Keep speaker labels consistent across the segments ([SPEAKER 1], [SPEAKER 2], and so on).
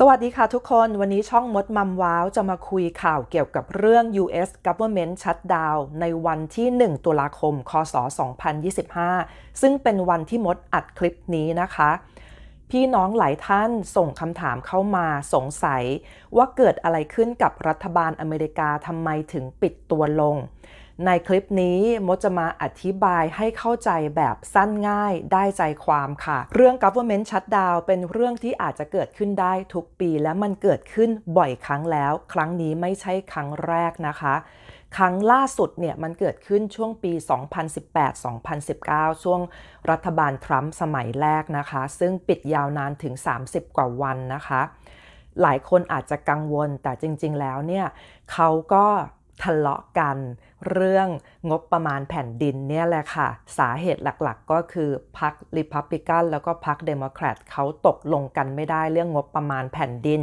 [SPEAKER 1] สวัสดีค่ะทุกคนวันนี้ช่องมดมัมว้าวจะมาคุยข่าวเกี่ยวกับเรื่อง US Government Shutdown ในวันที่ 1 ตุลาคม คศ 2025 ซึ่งเป็นวันที่มดอัดคลิปนี้นะคะ พี่น้องหลายท่านส่งคำถามเข้ามาสงสัย ว่าเกิดอะไรขึ้นกับรัฐบาลอเมริกาทำไมถึงปิดตัวลง ในคลิปนี้มดจะมาอธิบายให้เข้าใจแบบสั้นง่ายได้ใจความค่ะ เรื่อง government shutdown เป็นเรื่องที่อาจจะเกิดขึ้นได้ทุกปี และมันเกิดขึ้นบ่อยครั้งแล้ว ครั้งนี้ไม่ใช่ครั้งแรกนะคะ ครั้งล่าสุดเนี่ยมันเกิดขึ้นช่วงปี 2018-2019 ช่วงรัฐบาลทรัมป์สมัยแรกนะคะ ซึ่งปิดยาวนานถึง 30 กว่าวันนะคะ หลายคนอาจจะกังวลแต่จริง ๆ แล้วเนี่ยเขาก็ ทะเลาะกัน เรื่องงบประมาณแผ่นดินเนี่ยแหละค่ะ สาเหตุหลักๆ ก็คือพรรคริพับลิกันแล้วก็พรรคเดโมแครตเขาตกลงกันไม่ได้เรื่องงบประมาณแผ่นดิน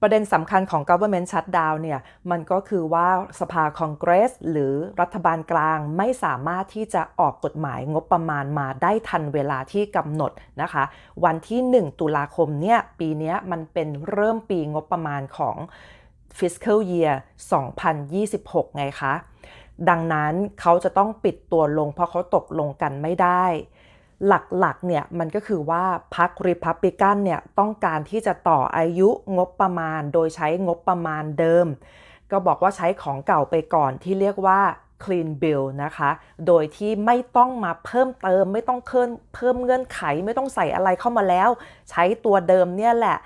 [SPEAKER 1] ประเด็นสำคัญของ government shutdown เนี่ย มันก็คือว่าสภาคองเกรส หรือรัฐบาลกลางไม่สามารถที่จะออกกฎหมายงบประมาณมาได้ทันเวลาที่กำหนดนะคะ วันที่ 1 ตุลาคมเนี่ยปีนี้มันเป็นเริ่มปีงบประมาณของ fiscal year 2026 ไงคะ ดังนั้นเขาจะต้องปิดตัวลงเพราะเขาตกลงกันไม่ได้ หลักๆ เนี่ยมันก็คือว่าพรรคริพับลิกันเนี่ยต้องการที่จะต่ออายุงบประมาณโดยใช้งบประมาณเดิม ก็บอกว่าใช้ของเก่าไปก่อนที่เรียกว่า clean bill นะคะ โดยที่ไม่ต้องมาเพิ่มเติม ไม่ต้องเพิ่มเพิ่มเงื่อนไข ไม่ต้องใส่อะไรเข้ามาแล้ว ใช้ตัวเดิมเนี่ยแหละ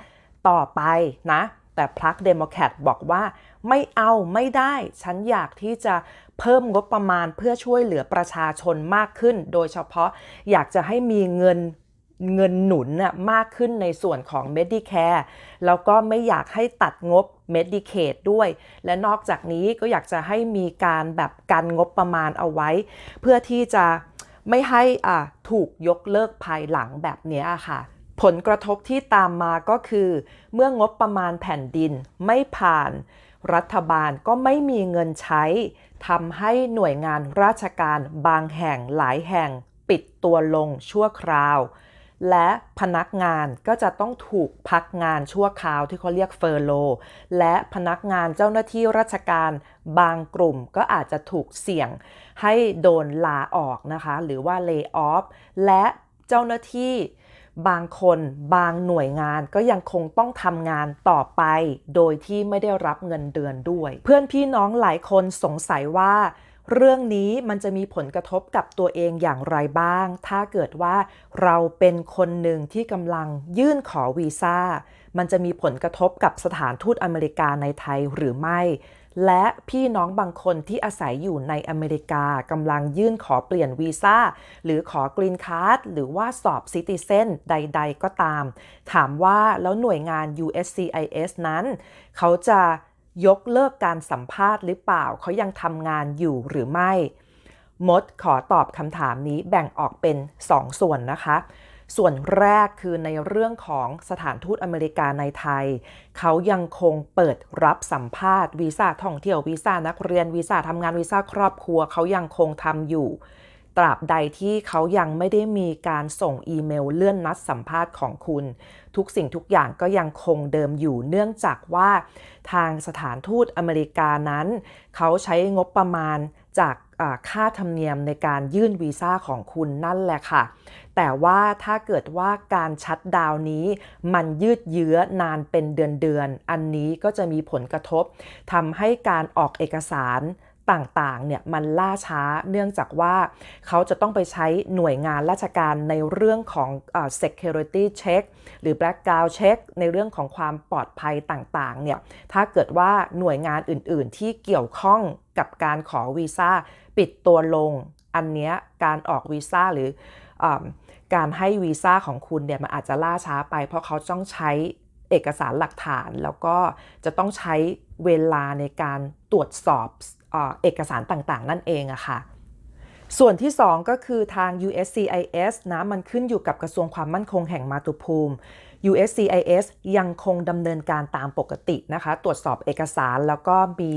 [SPEAKER 1] ต่อไปนะ แต่พรรคเดโมแครตบอกว่าไม่เอาไม่ได้ ฉันอยากที่จะเพิ่มงบประมาณเพื่อช่วยเหลือประชาชนมากขึ้น โดยเฉพาะอยากจะให้มีเงินเงินหนุนน่ะมากขึ้นในส่วนของ Medicare แล้วก็ไม่อยากให้ตัดงบ Medicaid ด้วย และนอกจากนี้ก็อยากจะให้มีการแบบกันงบประมาณเอาไว้ เพื่อที่จะไม่ให้อะถูกยกเลิกภายหลังแบบนี้ค่ะ ผลกระทบที่ตามมาก็คือ เมื่องบประมาณแผ่นดินไม่ผ่าน รัฐบาลก็ไม่มีเงินใช้ทำให้หน่วยงานราชการบางแห่งหลายแห่งปิดตัวลงชั่วคราว และพนักงานก็จะต้องถูกพักงานชั่วคราวที่เขาเรียกเฟอร์โล และพนักงานเจ้าหน้าที่ราชการบางกลุ่มก็อาจจะถูกเสี่ยง ให้โดนลาออกนะคะ หรือว่า lay off และเจ้าหน้าที่ บางคนบางหน่วยงานก็ยังคงต้องทำงานต่อไป โดยที่ไม่ได้รับเงินเดือนด้วย เพื่อนพี่น้องหลายคนสงสัยว่าเรื่องนี้มันจะมีผลกระทบกับตัวเองอย่างไรบ้าง ถ้าเกิดว่าเราเป็นคนหนึ่งที่กำลังยื่นขอวีซ่า มันจะมีผลกระทบกับสถานทูตอเมริกาในไทยหรือไม่ และพี่น้องบางคนที่อาศัยอยู่ในอเมริกากำลังยื่นขอเปลี่ยนวีซ่า หรือขอกรีนการ์ดหรือว่าสอบซิติเซนใดๆ ก็ตาม ถามว่าแล้วหน่วยงาน USCIS นั้น เขาจะยกเลิกการสัมภาษณ์หรือเปล่า เขายังทำงานอยู่หรือไม่ มดขอตอบคำถามนี้แบ่งออกเป็น 2ส่วนนะคะ ส่วนแรกคือในเรื่องของสถานทูตอเมริกาในไทย เขายังคงเปิดรับสัมภาษณ์วีซ่าท่องเที่ยววีซ่านักเรียนวีซ่าทำงานวีซ่าครอบครัวเขายังคงทำอยู่ ตราบใดที่เขายังไม่ได้มีการส่งอีเมลเลื่อนนัดสัมภาษณ์ของคุณ ทุกสิ่งทุกอย่างก็ยังคงเดิมอยู่เนื่องจากว่า ทางสถานทูตอเมริกานั้น เขาใช้งบประมาณจาก ค่าธรรมเนียมในการยื่นวีซ่าของคุณนั่นแหละค่ะ แต่ว่าถ้าเกิดว่าการชัดดาวนี้ มันยืดเยื้อนานเป็นเดือนๆ อันนี้ก็จะมีผลกระทบทำให้การออกเอกสาร ต่างๆเนี่ยมันล่าช้าเนื่องจากว่าเขาจะต้องไปใช้หน่วยงานราชการในเรื่องของ security check หรือ background check ในเรื่องของความปลอดภัยต่างๆเนี่ยถ้าเกิดว่าหน่วยงานอื่นๆ ที่เกี่ยวข้องกับการขอวีซ่าปิดตัวลง อันเนี้ยการออกวีซ่าหรืออการให้วีซ่าของคุณเนี่ยมันอาจจะล่าช้าไป เพราะเขาต้องใช้เอกสารหลักฐานแล้วก็จะต้องใช้เวลาในการตรวจสอบ เอกสารต่างๆ นั่นเองอะค่ะ ส่วนที่ 2 ก็คือทาง USCIS นะมันขึ้นอยู่กับกระทรวงความมั่นคงแห่งมาตุภูมิ USCIS ยังคงดำเนินการตามปกตินะคะ ตรวจสอบเอกสารแล้วก็มี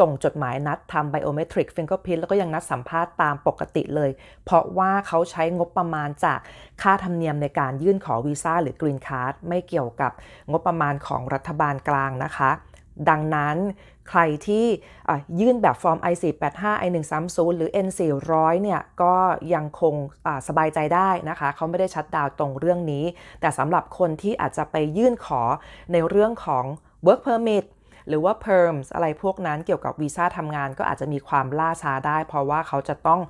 [SPEAKER 1] ส่งจดหมายนัดทำ biometric fingerprint แล้วก็ยังนัดสัมภาษณ์ตามปกติเลย เพราะว่าเขาใช้งบประมาณจากค่าธรรมเนียมในการยื่นขอวีซ่าหรือกรีนการ์ดไม่เกี่ยวกับงบประมาณของรัฐบาลกลางนะคะ ดังนั้นใครที่ยื่นแบบฟอร์ม I485 I130 หรือ N400 เนี่ยก็ยังคงสบายใจได้นะคะ เขาไม่ได้ชัดดาวตรงเรื่องนี้ แต่สำหรับคนที่อาจจะไปยื่นขอในเรื่องของ work permit หรือว่า perms อะไรพวกนั้นเกี่ยวกับวีซ่าทำงานก็อาจจะมีความล่าช้าได้ เพราะว่าเขาจะต้อง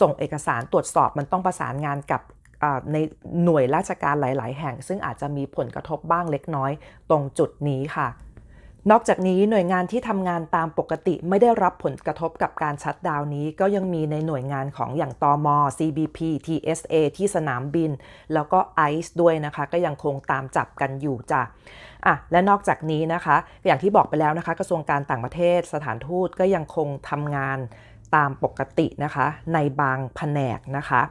[SPEAKER 1] ส่งเอกสารตรวจสอบมันต้องประสานงานกับในหน่วยราชการหลาย ๆ แห่ง ซึ่งอาจจะมีผลกระทบบ้างเล็กน้อยตรงจุดนี้ค่ะ นอกจากนี้หน่วยงานที่ทำงานตามปกติไม่ได้รับผลกระทบกับการชัดดาวนี้ ก็ยังมีในหน่วยงานของอย่างตอม CBP TSA ที่สนามบิน แล้วก็ ICE ด้วยนะคะ ก็ยังคงตามจับกันอยู่จ้ะอะและนอกจากนี้นะคะ อย่างที่บอกไปแล้วนะคะ กระทรวงการต่างประเทศสถานทูตก็ยังคงทำงานตามปกตินะคะ ในบางแผนกนะคะ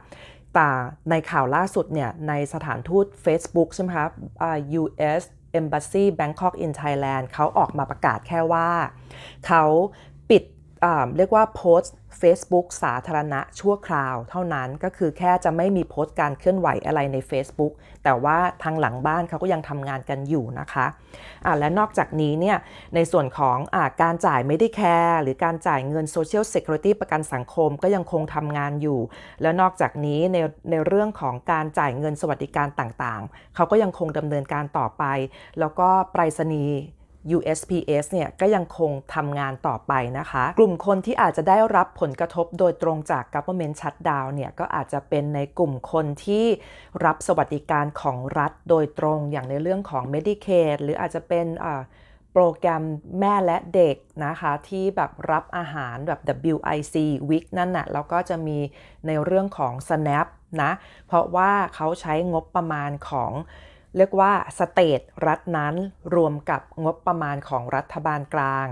[SPEAKER 1] แต่ในข่าวล่าสุดเนี่ยในสถานทูต Facebook ใช่ไหมคะอ่า US Embassy Bangkok in Thailand เขาออกมาประกาศแค่ว่า เขา เรียกว่าโพสต์ Facebook สาธารณะชั่วคราว เท่านั้นก็คือแค่จะไม่มีโพสต์การเคลื่อนไหวอะไรใน Facebook แต่ว่าทางหลังบ้านเขาก็ยังทำงานกันอยู่นะคะอ่าและนอกจากนี้เนี่ยในส่วนของอการจ่ายไม่ได้แคร์หรือการจ่ายเงิน Social Security ประกันสังคมก็ยังคงทำงานอยู่ แล้วนอกจากนี้ในในเรื่องของการจ่ายเงินสวัสดิการต่างๆ เขาก็ยังคงดำเนินการต่อไป แล้วก็ไปรษณีย์ USPS เนี่ยก็ยังคงทำงานต่อไปนะคะ กลุ่มคนที่อาจจะได้รับผลกระทบโดยตรงจาก government shutdown เนี่ยก็อาจจะเป็นในกลุ่มคนที่รับสวัสดิการของรัฐโดยตรงอย่างในเรื่องของ Medicaid หรืออาจจะเป็นโปรแกรมแม่และเด็กนะคะที่แบบรับอาหารแบบ WIC WIC นั่นน่ะแล้วก็จะมีในเรื่องของ SNAP นะ เพราะว่าเขาใช้งบประมาณของ เรียกว่าสเตทรัฐนั้นรวมกับงบประมาณของรัฐบาลกลาง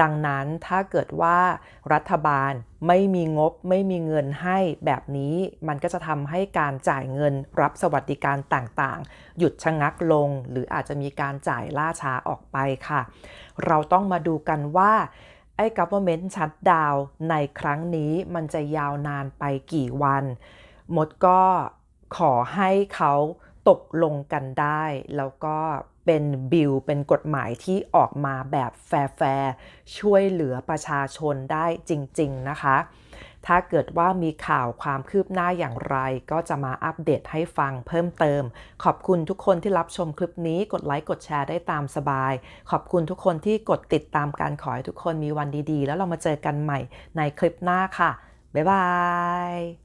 [SPEAKER 1] ดังนั้นถ้าเกิดว่ารัฐบาลไม่มีงบไม่มีเงินให้แบบนี้มันก็จะทำให้การจ่ายเงินรับสวัสดิการต่างๆ หยุดชะงักลง หรืออาจจะมีการจ่ายล่าช้าออกไปค่ะ เราต้องมาดูกันว่าไอ้ government shutdown ในครั้งนี้มันจะยาวนานไปกี่วัน มดก็ขอให้เขา ตกลงกันได้ แล้วก็เป็นบิลเป็นกฎหมายที่ออกมาแบบแฟร์ช่วยเหลือประชาชนได้จริง ๆ นะคะ ถ้าเกิดว่ามีข่าวความคืบหน้าอย่างไร ก็จะมาอัปเดตให้ฟังเพิ่มเติม ขอบคุณทุกคนที่รับชมคลิปนี้กดไลค์กดแชร์ได้ตามสบาย ขอบคุณทุกคนที่กดติดตามการขอให้ทุกคนมีวันดีๆ แล้วเรามาเจอกันใหม่ในคลิปหน้าค่ะบ๊ายบาย